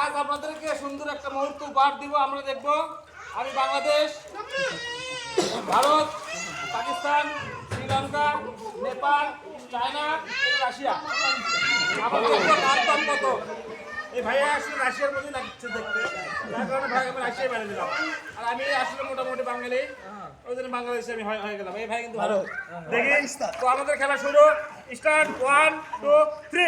আজ আপনাদেরকে সুন্দর একটা মুহূর্ত উপহার দিব আমরা দেখব। আমি বাংলাদেশ ভারত পাকিস্তান শ্রীলঙ্কা নেপাল চায়না এবং রাশিয়া আমাদের কত? এই ভাইয়া আসলে রাশিয়ার মধ্যে লাগছে দেখতে। তার কারণে ভাই আমি রাশিয়ায় বেড়ে দিলাম। আর আমি আসলে মোটামুটি বাঙালি। ওই জন্য বাংলাদেশে আমি হয়ে হয়ে গেলাম। এই ভাই কিন্তু ভালো। দেখি। তো আমাদের খেলা শুরু। Start. One two three.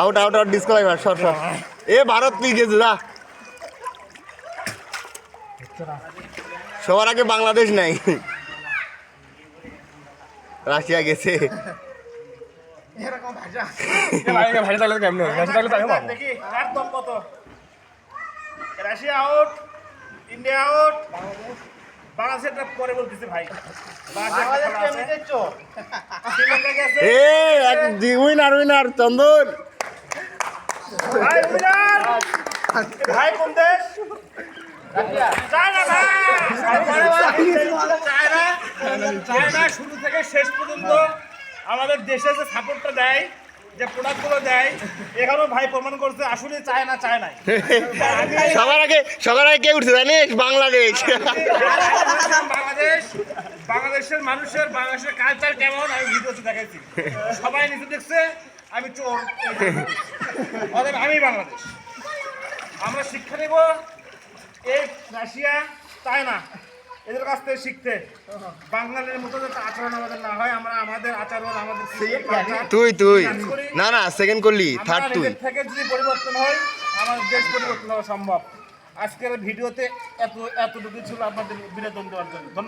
Out out out disqualify সর সর এ ভারত তুই গেছে যা। সবার আগে বাংলাদেশ নাই। রাশিয়া গেছে। দেখি কার দম কত। রাশিয়া আউট ইন্ডিয়া আউট পরে বলতেছি ভাই। বাংলাদেশ শ্রীলঙ্কা গেছে। এ উইনার উইনার চন্দন। ভাই উইনার ভাই কোন দেশ? শুরু থেকে শেষ পর্যন্ত আমাদের দেশে যে সাপোর্টটা দেয় যে প্রোডাক্টগুলো দেয় এখানেও ভাই প্রমাণ করছে আসলে চায় না চায় নাই। সবার আগে সবার আগে কে উঠছে জানিস? বাংলাদেশ। বাংলাদেশ বাংলাদেশের মানুষের বাংলাদেশের কালচার কেমন? আমি ভিডিওতে দেখাইছি। সবাই নিচে দেখছে আমি চোর। অতএব আমি বাংলাদেশ। আমরা শিক্ষা নেব। এই রাশিয়া চায়না এদের কাছ থেকে শিখতে। বাঙালির মতো যাতে আচরণ আমাদের না হয় আমরা আমাদের আচরণ আমাদের তুই তুই। না না সেকেন্ড করলি থার্ড তুই। থেকে যদি পরিবর্তন হয় আমাদের দেশ পরিবর্তন হওয়া সম্ভব। আজকের ভিডিওতে এত এতটুকু ছিল আপনাদের বিনোদন দেওয়ার জন্য।